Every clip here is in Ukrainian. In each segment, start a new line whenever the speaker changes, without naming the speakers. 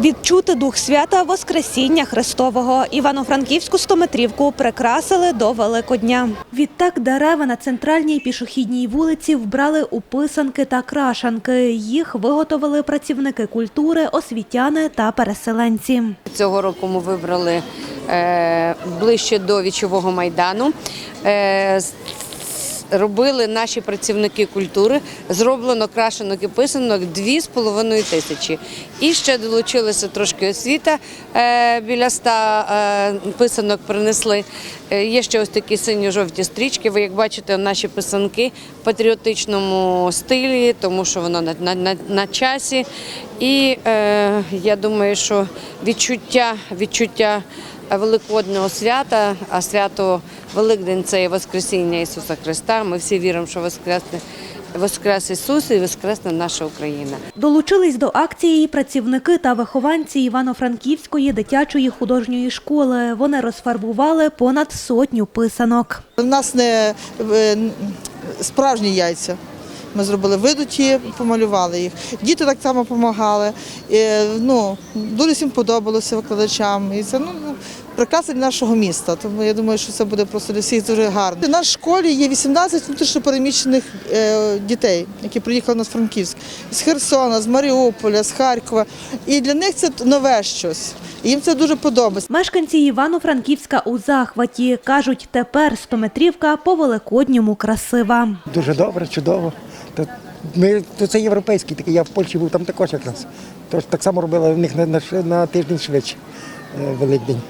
Відчути дух свята Воскресіння Христового. Івано-Франківську стометрівку прикрасили до Великодня. Відтак дерева на центральній пішохідній вулиці вбрали у писанки та крашанки. Їх виготовили працівники культури, освітяни та переселенці.
Цього року ми вибрали е, ближче до вічового майдану. Робили наші працівники культури, зроблено крашенок і писанок 2,5 тисячі. І ще долучилася трошки освіта, е, біля ста е, писанок принесли. Е, Є ще ось такі синьо-жовті стрічки. Ви як бачите, наші писанки в патріотичному стилі, тому що воно на, на, на, на часі. І е, я думаю, що відчуття, відчуття Великодного свята, а свято Великдень це Воскресіння Ісуса Христа. Ми всі віримо, що Воскресне Воскрес Ісус і Воскресне наша Україна.
Долучились до акції і працівники та вихованці Івано-Франківської дитячої художньої школи. Вони розфарбували понад сотню писанок.
У нас не е, справжні яйця. Ми зробили видуті, помалювали їх. Діти так само допомагали. Ну, дуже всім подобалося викладачам. І це ну, прикраса для нашого міста. Тому я думаю, що це буде просто для всіх дуже гарно. У нас в школі є 18 внутрішньопереміщених е, дітей, які приїхали на Франківськ з Херсона, з Маріуполя, з Харкова. І для них це нове щось. Їм це дуже подобається.
Мешканці Івано-Франківська у захваті кажуть, тепер стометрівка по великодньому красива.
Дуже добре, чудово. Ми, то це європейський такий, я в Польщі був там також якраз. Тож так само робили в них на, на, на тиждень швидше е, Великдень.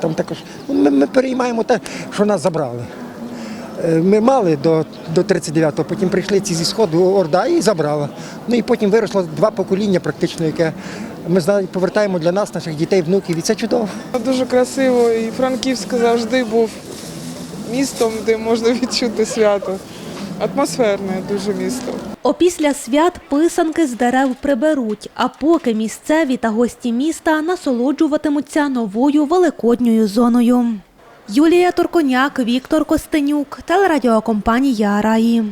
Там також ну, ми, ми переймаємо те, що нас забрали. Е, Ми мали до, до 39-го, потім прийшли ці зі сходу Орда і забрала. Ну і потім виросло два покоління, практично, яке ми повертаємо для нас, наших дітей, внуків, і це чудово.
Дуже красиво, і Франківськ завжди був містом, де можна відчути свято. Атмосферне дуже місто.
Опісля свят писанки з дерев приберуть, а поки місцеві та гості міста насолоджуватимуться новою великодньою зоною. Юлія Торконяк, Віктор Костенюк, телерадіокомпанія Раї.